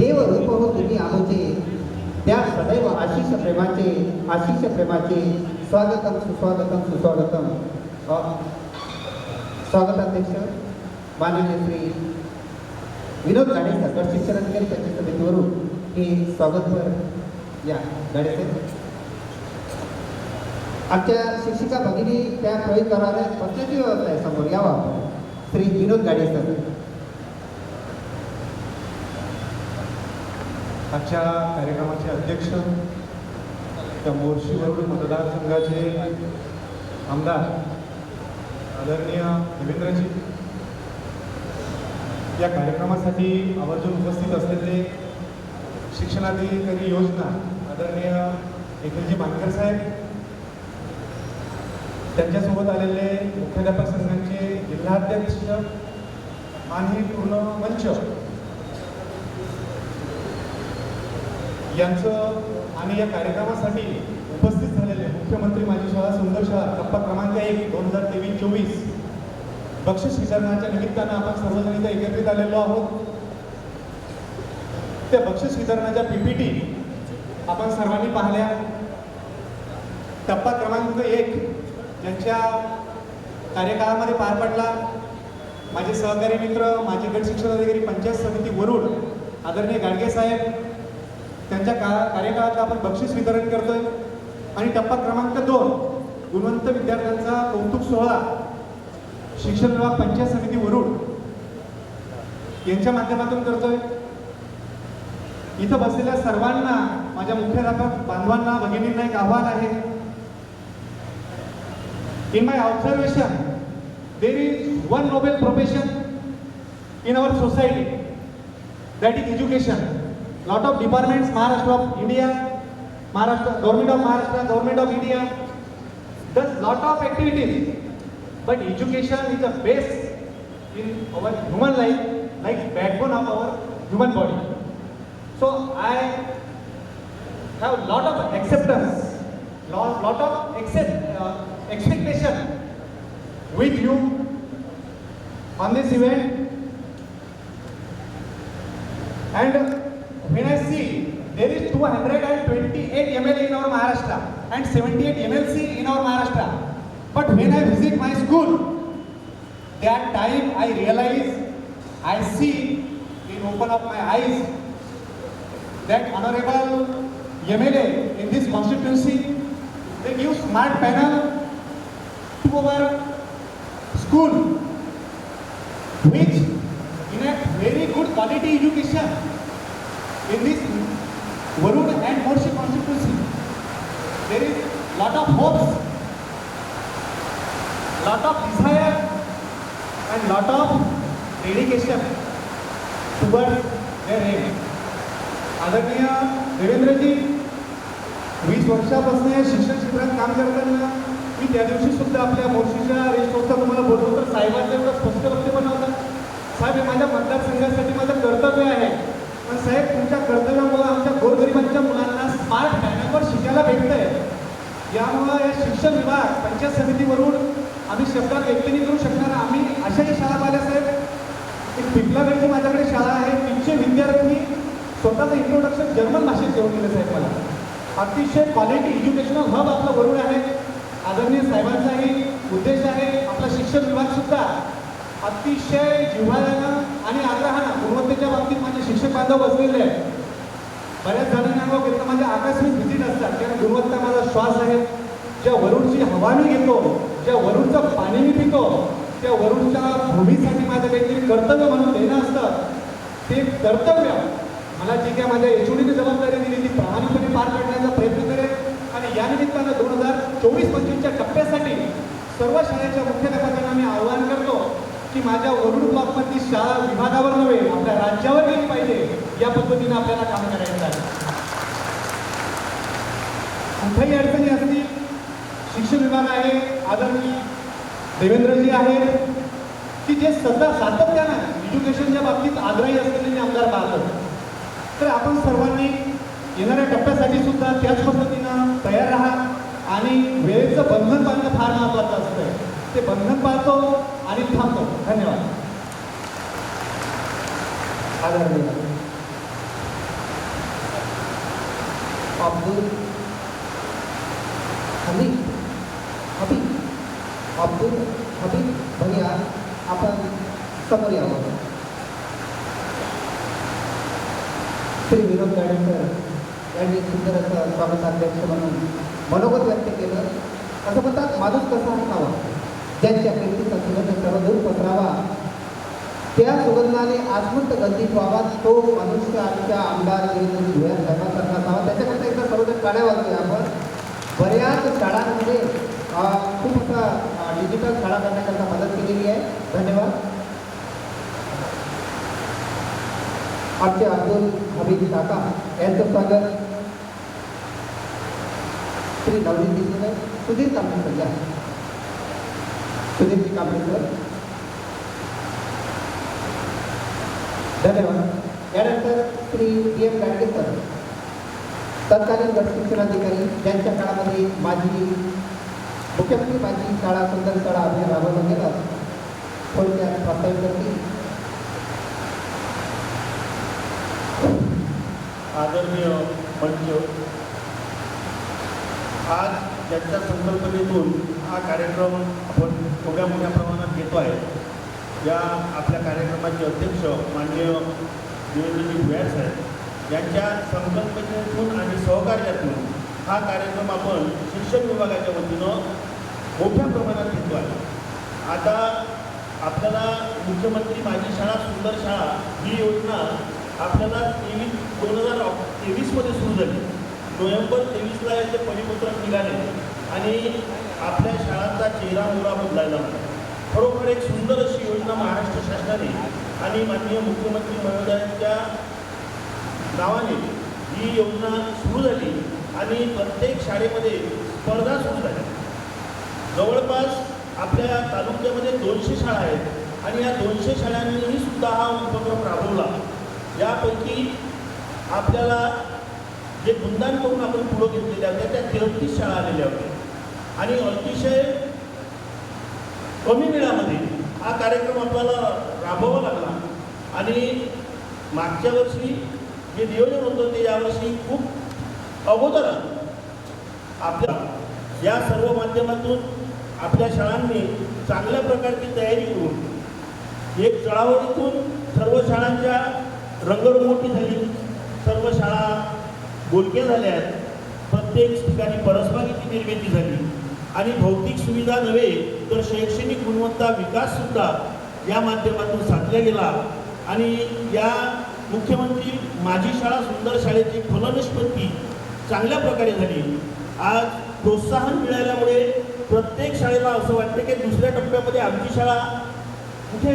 देव रूप हो तुम्ही आमचे त्या सदैव आशिष प्रेमाचे आशिष प्रेमाचे स्वागतम सुस्वागतम सुस्वागतम. स्वागताध्यक्ष माननीय श्री विनोद गाडे सरकार शिक्षणाधिकारी पंचायत समितीवरून हे स्वागतपर या गाडे आजच्या आमच्या शिक्षिका भगिनी त्या प्रयोग करणाऱ्या बसण्याची व्यवस्था आहे समोर यावा श्री विनोद गाडे सर. आजच्या कार्यक्रमाचे अध्यक्ष त्या मोर्शीवरून मतदारसंघाचे आमदार आदरणीय देवेंद्रजी या कार्यक्रमासाठी आवर्जून उपस्थित असलेले शिक्षणाधिकारी योजना आदरणीय निखिलजी मानकर साहेब त्यांच्यासोबत आलेले मुख्याध्यापक संघांचे जिल्हाध्यक्ष आणि पूर्ण मंच यांचं आणि या कार्यक्रमासाठी उपस्थित झालेले मुख्यमंत्री माझी शाळा सुंदर शाळा टप्पा क्रमांक एक दोन हजार तेवीस चोवीस. बक्षीस वितरणाच्या निमित्तानं आपण सर्वजण इथे एकत्रित आलेलो आहोत. त्या बक्षीस वितरणाच्या पीपीटी आपण सर्वांनी पाहिल्या. टप्पा क्रमांक एक ज्यांच्या कार्यकाळामध्ये पार पडला माझे सहकारी मित्र माझे गट शिक्षण अधिकारी पंचायत समिती वरुड आदरणीय गाडगे साहेब त्यांच्या का कार्यकाळात आपण बक्षीस वितरण करतोय. आणि टप्पा क्रमांक दोन गुणवंत विद्यार्थ्यांचा कौतुक सोहळा शिक्षण विभाग पंचायत समिती वरुड. यांच्या माध्यमातून करतोय. इथं बसलेल्या सर्वांना माझ्या मुख्याध्यापक बांधवांना भगिनींना एक आव्हान आहे. In my observation there is one noble profession in our society that is education Lot of departments, Maharashtra of India, Maharashtra, government of Maharashtra, government of India, does lot of activities. But education is the base in our human life, like backbone of our human body. So I have lot of acceptance, lot, lot of accept, uh, expectation with you on this event. And 128 MLA in our Maharashtra and 78 MLC in our Maharashtra. But when I visit my school, that time I realize, I see in open of my eyes that honorable MLA in this constituency, they use smart panel to our school which in a very good quality education in this lot of hopes, lot of desire and lot of dedication towards their aim. आदरणीय देवेंद्रजी वीस वर्षापासून शिक्षण क्षेत्रात काम करताना मी त्या दिवशी सुद्धा आपल्या मोर्शीच्या रेस्ट तुम्हाला बोलतो तर साहेबांचं एवढं स्पष्ट वक्ते नव्हतं साहेब हे माझ्या मतदारसंघासाठी माझं कर्तव्य आहे. पण साहेब तुमच्या कर्तव्यामुळे आमच्या गोरगरिबांच्या मुलांना स्मार्ट यामुळं या शिक्षण विभाग पंचायत समितीवरून आम्ही शब्दात व्यक्त नाही करू शकणार. आम्ही अशाही शाळा पाहिल्या साहेब. एक पिपलागडची माझ्याकडे शाळा आहे. तीनशे विद्यार्थी स्वतःचं इंट्रोडक्शन जर्मन भाषेत घेऊन दिलं साहेब मला. अतिशय क्वालिटी एज्युकेशनल हब आपलं वरुड आहे. आदरणीय साहेबांचाही उद्देश आहे. आपला शिक्षण विभाग सुद्धा अतिशय जिव्हाळ्यानं आणि आग्रहानं गुणवत्तेच्या बाबतीत माझे शिक्षक बांधव बसलेले आहेत. बऱ्याच जणांना मग एकतर माझे आकस्मिक व्हिजिट असतात. कारण गुणवत्ता माझा श्वास आहे. ज्या वरुडची हवा मी घेतो ज्या वरुडचं पाणी मी पितो त्या वरुडच्या भूमीसाठी माझं काहीतरी कर्तव्य म्हणून देणं असतं. ते कर्तव्य. मला जी काय माझ्या एचओडीने जबाबदारी दिली ती प्रामाणिकपणे पार पाडण्याचा प्रयत्न करेल आणि या निमित्तानं दोन हजार चोवीस पंचवीसच्या टप्प्यासाठी सर्व शाळेच्या मुख्याध्यापकांना मी आवाहन करतो की माझ्या वरुड ब्लॉकमधली शाळा विभागावर नव्हे आपल्या राज्यावर गेली पाहिजे या पद्धतीने आपल्याला काम करायचं आहे कुठेही अडचणी असतील शिक्षण विभाग आहे आदरणीय देवेंद्रजी आहेत की जे सध्या सातत्यानं एज्युकेशनच्या बाबतीत आग्रही असलेले मी आमदार पाहतो तर आपण सर्वांनी येणाऱ्या टप्प्यासाठी सुद्धा त्याच पद्धतीनं तयार राहा आणि वेळेचं बंधन पाळणं फार महत्त्वाचं असतं ते बंधन पाळतो आणि थांबतो. धन्यवाद. आदरणीय. अब्दुल हमीद हबीब अब्दुल हबीब भैया आपण समोर यावं श्री विनोद गाडेकर यांनी सुंदर असं स्वागताध्यक्ष म्हणून मनोगत व्यक्त केलं. असं म्हणतात माणूस कसा असावा? ज्यांच्या व्यक्तीचा सुगंध सर्वदूर पसरावा त्या सुगंधाने आसमंत गंधित व्हावा तो मनुष्य आमच्या आमदार देवेंद्र धुळ्या साहेबांसारखा असावा. त्याच्याकरता एकदा सर्वजण आपण बऱ्याच शाळांमध्ये खूप असा डिजिटल शाळा करण्याकरता मदत केलेली आहे. धन्यवाद. आमचे अब्दुल हबीब काका यांचं स्वागत. श्री नवनीत दिसले सुधीर कांबळेकर या. सुधीरजी कांबळेकर. धन्यवाद. यानंतर Shri D M Gadge sir तत्कालीन गट शिक्षणाधिकारी ज्यांच्या काळामध्ये माझी मुख्यमंत्री माझी शाळा सुंदर शाळा अभियान राबवला गेला थोडक्यात प्रस्तावित करतील आदरणीय मंच आज ज्यांच्या संकल्पनेतून हा कार्यक्रम आपण थोड्या मोठ्या प्रमाणात घेतो आहे. या आपल्या कार्यक्रमाचे अध्यक्ष माननीय देवेंद्रजी भुयार साहेब. यांच्या संकल्पनेतून आणि सहकार्यातून हा कार्यक्रम आपण शिक्षण विभागाच्या वतीनं मोठ्या प्रमाणात घेतो आहे. आता आपल्याला मुख्यमंत्री माझी शाळा सुंदर शाळा ही योजना आपल्याला तेवीस दोन हजार तेवीसमध्ये सुरू झाली. नोव्हेंबर तेवीसला याचे परिपत्रक निघाले आणि आपल्या शाळांचा चेहरा मोहरा बदलायला होता खरोखर एक सुंदर अशी योजना महाराष्ट्र शासनाने आणि माननीय मुख्यमंत्री महोदयांच्या नावाने ही योजना सुरू झाली आणि प्रत्येक शाळेमध्ये स्पर्धा सुरू झाल्या. जवळपास आपल्या तालुक्यामध्ये दोनशे शाळा आहेत आणि या दोनशे शाळांनीही सुद्धा हा उपक्रम राबवला. यापैकी आपल्याला जे गुणदान करून आपण पुढं घेतलेल्या होत्या त्या तेहतीस शाळा आलेल्या होत्या. आणि अतिशय कमी वेळामध्ये हा कार्यक्रम आपल्याला राबवावा लागला. आणि मागच्या वर्षी जे नियोजन होतं ते यावर्षी खूप अगोदर आपल्या या सर्व माध्यमातून आपल्या शाळांनी चांगल्या प्रकारची तयारी करून एक चळावळीतून सर्व शाळांच्या रंगरंगोटी झाली. सर्व शाळा बोलक्या झाल्या आहेत. प्रत्येक ठिकाणी परस्परिकी निर्मिती झाली. आणि भौतिक सुविधा नव्हे तर शैक्षणिक गुणवत्ता विकाससुद्धा या माध्यमातून साधला गेला. आणि या मुख्यमंत्री माझी शाळा सुंदर शाळेची फलनिष्पत्ती चांगल्या प्रकारे झाली. आज प्रोत्साहन मिळाल्यामुळे प्रत्येक शाळेला असं वाटतं की दुसऱ्या टप्प्यामध्ये आमची शाळा कुठे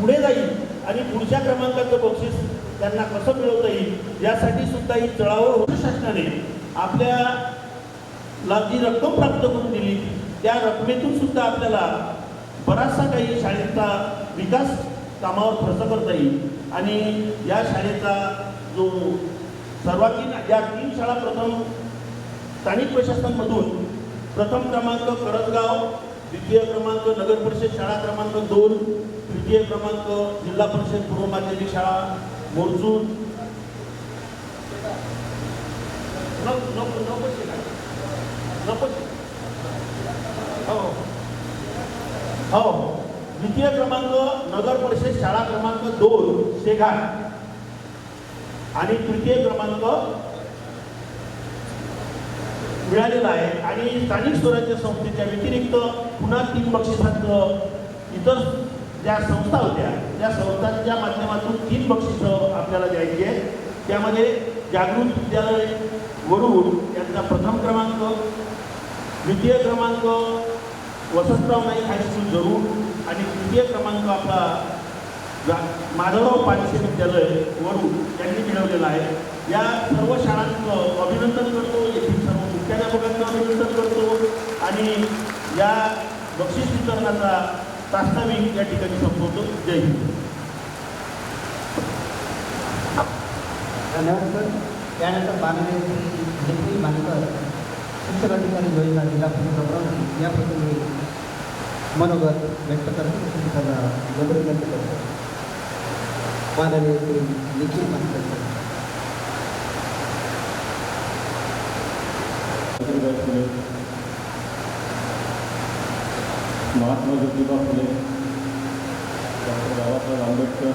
पुढे जाईल आणि पुढच्या क्रमांकाचं बक्षीस त्यांना कसं मिळवता येईल यासाठी सुद्धा ही चळावळ होऊ शासनाने आपल्याला जी रक्कम प्राप्त करून दिली त्या रकमेतून सुद्धा आपल्याला बराचसा काही शाळेचा विकास कामावर खर्च करता येईल. आणि या शाळेचा जो सर्वांगीण या तीन शाळा प्रथम स्थानिक प्रशासनमधून प्रथम क्रमांक करंजगाव द्वितीय क्रमांक नगर परिषद शाळा क्रमांक दोन तृतीय क्रमांक जिल्हा परिषद पूर्व माध्यमिक शाळा मोरजून हो हो. हो, हो. द्वितीय क्रमांक नगर परिषद शाळा क्रमांक दोन शेघाट आणि तृतीय क्रमांक मिळालेला आहे. आणि स्थानिक स्वराज्य संस्थेच्या व्यतिरिक्त पुन्हा तीन बक्षिसांचं इतर ज्या संस्था होत्या त्या संस्थांच्या माध्यमातून तीन बक्षिसं आपल्याला द्यायची आहेत. त्यामध्ये जागृत विद्यालय वरुड यांचा प्रथम क्रमांक द्वितीय क्रमांक वसंतराव नाईक हायस्कूल जरूर. आणि तृतीय क्रमांक आपला जा- माधवराव पानसे विद्यालय वडू यांनी मिळवलेला आहे. या सर्व शाळांचं अभिनंदन करतो. येथील सर्व मुख्याध्यापकांचं अभिनंदन करतो. आणि या बक्षीस वितरणाचा प्रास्ताविक या ठिकाणी संपवतो. जय हिंद. धन्यवाद सर. त्यानंतर माननीय श्री निखिल मानकर. शिक्षणाधिकारी योजना जिल्हा परिषद अमरावती या प्रसंगी मनोगत व्यक्त करतो. अशी त्यांना विनंती व्यक्त करतो. माननीय श्री निखिल मानकर फुले महात्मा ज्योतिबा फुले डॉक्टर बाबासाहेब आंबेडकर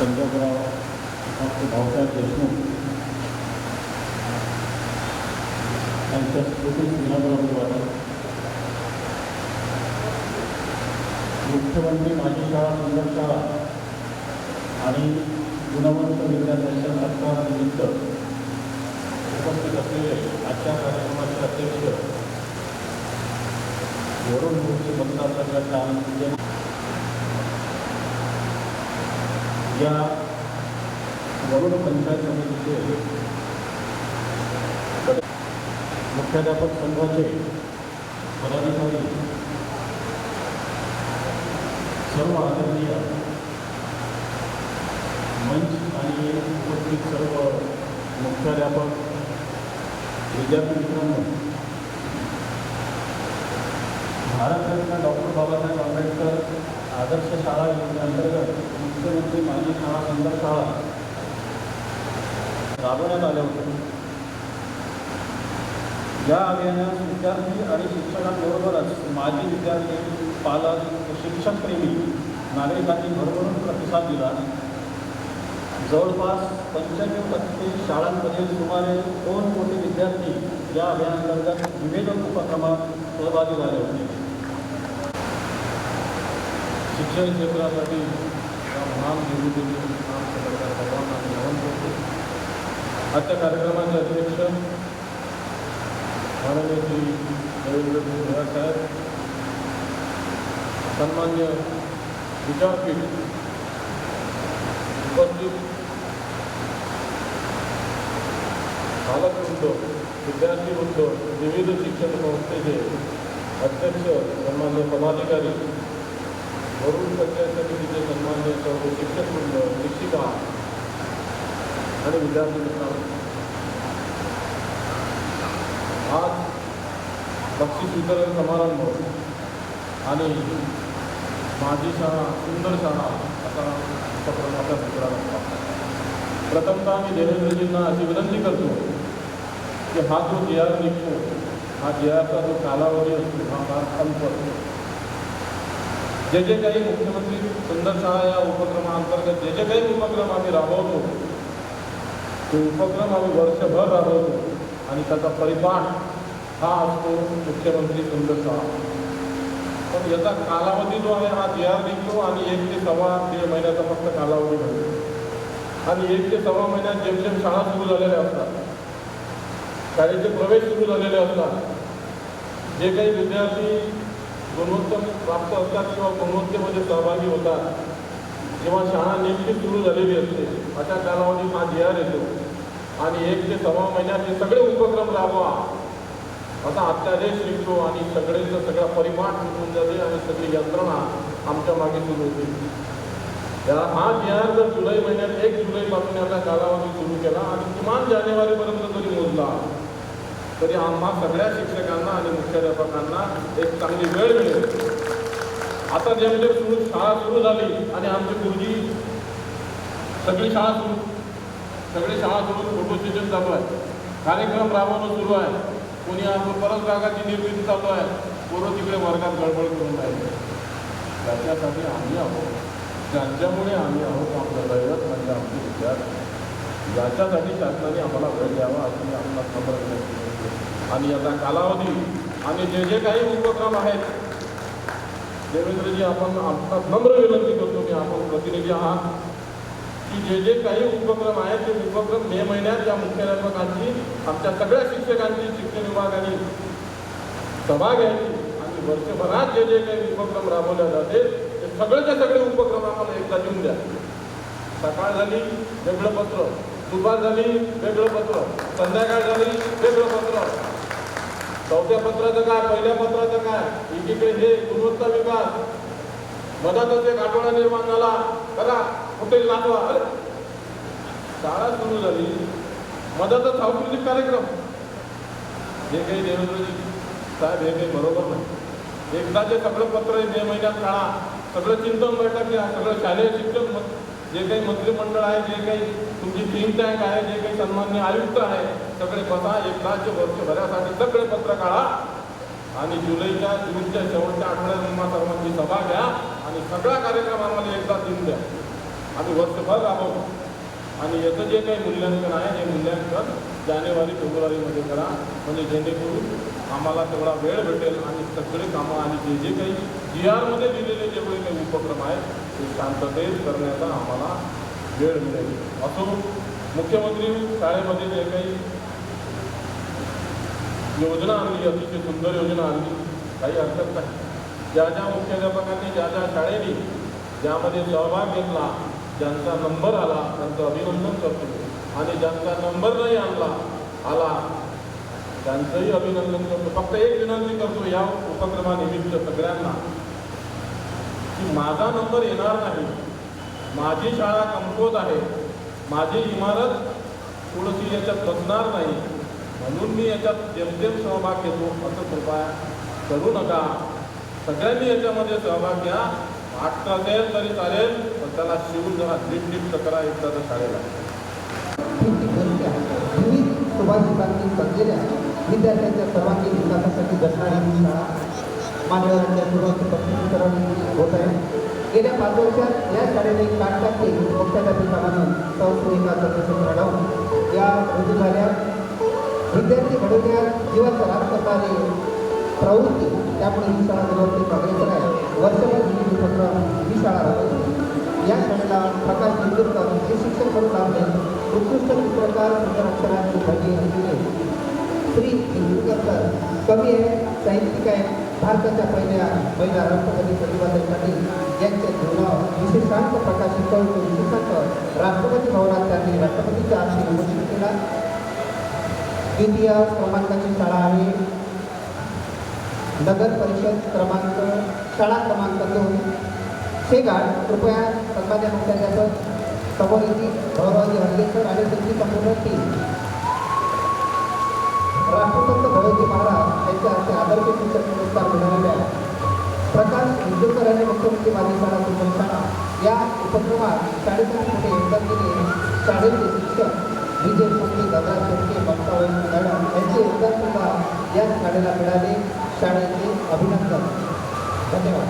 पंजाबराव डॉक्टर भाऊसाहेब देशमुख यांच्या स्मृती दिनाबरोबर वाटत मुख्यमंत्री माझी शाळा सुंदर शाळा आणि गुणवंत विद्यार्थ्यांच्या सत्कारानिमित्त उपस्थित असलेले आजच्या कार्यक्रमाचे अध्यक्ष वरुण मूर्ती मतदारसंघाच्या आनंद या वरुण पंचायत समितीचे मुख्याध्यापक संघाचे पदाधिकारी सर्व आदरणीय मंच आणि उपस्थित सर्व मुख्याध्यापक विद्यार्थी मित्रांनो भारतरत्न डॉक्टर बाबासाहेब आंबेडकर आदर्श शाळा योजनेअंतर्गत मुख्यमंत्री माजी शाळा सुंदर शाळा राबवण्यात आल्या होत्या. या अभियानात विद्यार्थी आणि शिक्षकांबरोबरच माजी विद्यार्थी पालक शिक्षकप्रेमी नागरिकांनी भरभरून प्रतिसाद दिला. जवळपास पंच्याण्णव टक्के शाळांमधील सुमारे दोन कोटी विद्यार्थी या अभियानांतर्गत विविध उपक्रमात सहभागी झाले होते. शिक्षण क्षेत्रासाठी या महान निर्मितीचे काम सरकार सर्वांना मी नमन करतो आजच्या कार्यक्रमाचे अध्यक्ष माननीय श्री देवेंद्र भोया साहेब सन्मान्य विचारपीठ उपस्थित पालकवृंद विद्यार्थीवृंद विविध शिक्षण संस्थेचे अध्यक्ष सन्मान्य पदाधिकारी वरुण पंचायत समितीचे सन्मान्य सर्व शिक्षकवृंद शिक्षिका आणि विद्यार्थी मित्रांनो आज बक्षीस वितरण समारंभ आणि माझी शाळा सुंदर शाळा असा उपक्रम आपल्या मित्रांना प्रथमतः मी देवेंद्रजींना अशी विनंती करतो की हा जो जे आर निघतो हा जे आरचा जो कालावधी असतो हा फार अल्प असतो. जे जे काही मुख्यमंत्री सुंदर शाळा या उपक्रमाअंतर्गत जे जे काही उपक्रम आम्ही राबवतो ते उपक्रम आम्ही वर्षभर राबवतो आणि त्याचा परिपाठ हा असतो मुख्यमंत्री सुंदर पण याचा कालावधी जो आहे हा जे आर निघतो आणि एक ते सव्वा दीड महिन्याचा फक्त कालावधी घडतो आणि एक ते सव्वा महिन्यात जेम जेम शाळा सुरू झालेल्या असतात. शाळेचे प्रवेश सुरू झालेले असतात. जे काही विद्यार्थी गुणवत्ता प्राप्त असतात किंवा गुणवत्तेमध्ये सहभागी होतात किंवा शाळा नेमकी सुरू झालेली असते अशा कालावधीत हा जे आर येतो. आणि एक ते सव्वा महिन्यात हे सगळे उपक्रम राबवा. असा अत्यादेश निघतो आणि सगळेचं सगळा परिपाठ निघून जाते आणि सगळी यंत्रणा आमच्या मागे सुरू होते. या हा जी जर जुलै महिन्यात एक जुलैपासून याचा कालावधी सुरू केला आणि किमान जानेवारीपर्यंत जरी मोजला तरी आम्हा सगळ्या शिक्षकांना आणि मुख्याध्यापकांना एक चांगली वेळ मिळेल. आता जेमतेम सुरू शाळा सुरू झाली आणि आमची गुरुजी सगळी शाळा सुरू सगळी शाळा सुरू फोटो सेशन चालू आहे. कार्यक्रम राबवणं सुरू आहे. कोणी आपण परत रागाची निर्मिती चालू आहे. पोरं तिकडे वर्गात गडबड करून राहिले. त्याच्यासाठी आम्ही आहोत. त्यांच्यामुळे आम्ही आहोत आपलं दैवत म्हणजे आमचे विद्यार्थी. याच्यासाठी शासनाने आम्हाला वेळ द्यावा असं मी आम्हाला नम्र विनंती आणि याचा कालावधी. आणि जे जे काही उपक्रम आहेत देवेंद्रजी आपण आपला नम्र विनंती करतो की आपण प्रतिनिधी आहात. की जे जे काही उपक्रम आहेत ते उपक्रम मे महिन्यात या मुख्याध्यापकांची आमच्या सगळ्या शिक्षकांची शिक्षण विभागाने सभा घ्यायची आणि वर्षभरात जे जे काही उपक्रम राबवले जाते ते सगळेचे सगळे उपक्रम आम्हाला एकदा देऊन द्या. सकाळ झाली वेगळं पत्र. दुपार झाली वेगळं पत्र. संध्याकाळ झाली वेगळं पत्र. चौथ्या पत्राचं काय पहिल्या पत्राचं काय? एकीकडे हे गुणवत्ता विकास. मधातच एक आठवडा निर्माण झाला. करा. हॉटेल लागला अरे शाळा सुरू झाली. मधातच सांस्कृतिक कार्यक्रम. हे काही देवेंद्रजी साहेब हे काही बरोबर नाही. एकदा जे सगळं पत्र आहे मे महिन्यात काढा. सगळं चिंतन बैठक घ्या सगळं शालेय शिक्षण जे काही मंत्रिमंडळ आहे जे काही तुमची थिंक टँक आहे जे काही सन्मान्य आयुक्त आहे सगळे बसा एकदाचे राज्य वर्षभरासाठी सगळे पत्र काढा. आणि जुलैच्या जूनच्या शेवटच्या आठवड्यात सर्वांची सभा घ्या आणि सगळा कार्यक्रम आम्हाला एकदा देऊन द्या. आम्ही वर्षभर राबवू आणि याचं जे काही मूल्यांकन आहे हे मूल्यांकन जानेवारी फेब्रुवारीमध्ये करा. म्हणजे जेणेकरून आम्हाला तेवढा वेळ भेटेल आणि सगळे कामं आणि जे जे काही जी आरमध्ये दिलेले जेवढे काही उपक्रम आहेत ते शांततेत करण्याचा आम्हाला वेळ मिळेल. असो मुख्यमंत्री शाळेमध्ये जे काही योजना आणली अतिशय सुंदर योजना आणली काही हरकत नाही. ज्या ज्या मुख्याध्यापकांनी ज्या ज्या शाळेने ज्यामध्ये सहभाग घेतला ज्यांचा नंबर आला त्यांचं अभिनंदन करतो. आणि ज्यांचा नंबर नाही आणला आला त्यांचंही अभिनंदन करतो. फक्त एक विनंती करतो या उपक्रमानिमित्त सगळ्यांना की माझा नंबर येणार नाही. माझी शाळा कमकुवत आहे. माझी इमारत थोडीशी याच्यात बसणार नाही. म्हणून मी याच्यात जेमतेम सहभाग घेतो असं कृपया करू नका. सगळ्यांनी याच्यामध्ये सहभाग घ्या. आठ असेल तरी चालेल. त्याला शिवून जरा नीट नीट करा एकदा तर शाळेला. सुभाषितांनी सजलेल्या विद्यार्थ्यांच्या सर्वांगीण विकासासाठी घडणारी ही शाळा मान्यवरांच्या पूर्वकरण होत आहे गेल्या पाच वर्षात या शाळेने काटकाटे मुख्याध्यापिका म्हणून संस्कृतिका चंद्रशेखर घडवून या रुजू झाल्या विद्यार्थी घडवण्यात जीवाचा राग करणारी प्रवृत्ती त्यामुळे ही शाळा निवडणूक अग्रेसर आहे प्रकाश तेंडुलकर हे शिक्षक म्हणून लाभले उत्कृष्ट चित्रकार अक्षरांची भजी असलेले श्री तेंडुलकर कवी आहे साहित्यिक आहे भारताच्या पहिल्या महिला राष्ट्रपती प्रतिभाताई पाटील यांच्या जीवनावर विशेषांक प्रकाशित करून तो विशेषांक राष्ट्रपती भवनात त्यांनी राष्ट्रपतीच्या आरती विमोचन केला. द्वितीय क्रमांकाची शाळा आहे. नगर परिषद क्रमांक शाळा क्रमांक दोन. शेगाड कृपया सन्मान्य मुख्याध्यापक समोर येतील गौरवाजी हल्लेकर आणि त्यांची संपूर्ण टीम राष्ट्रसंत भगवती महाराज यांच्या हस्ते आदर्श शिक्षक पुरस्कार मिळालेल्या प्रकाश इंदुरकर यांनी मुख्यमंत्री माझी शाळा सुंदर शाळा या उपक्रमात शाळेसाठी मोठे योगदान दिले शाळेचे शिक्षक विजय शेट्टी दादा शेट्टी ममता मॅडम यांचे योगदान सुद्धा या शाळेला मिळाले. शाळेचे अभिनंदन. धन्यवाद.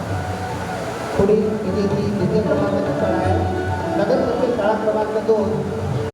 पुढील विजेती विजय प्रमाणाची शाळा आहे. नगर परिषद शाळा क्रमांक दोन.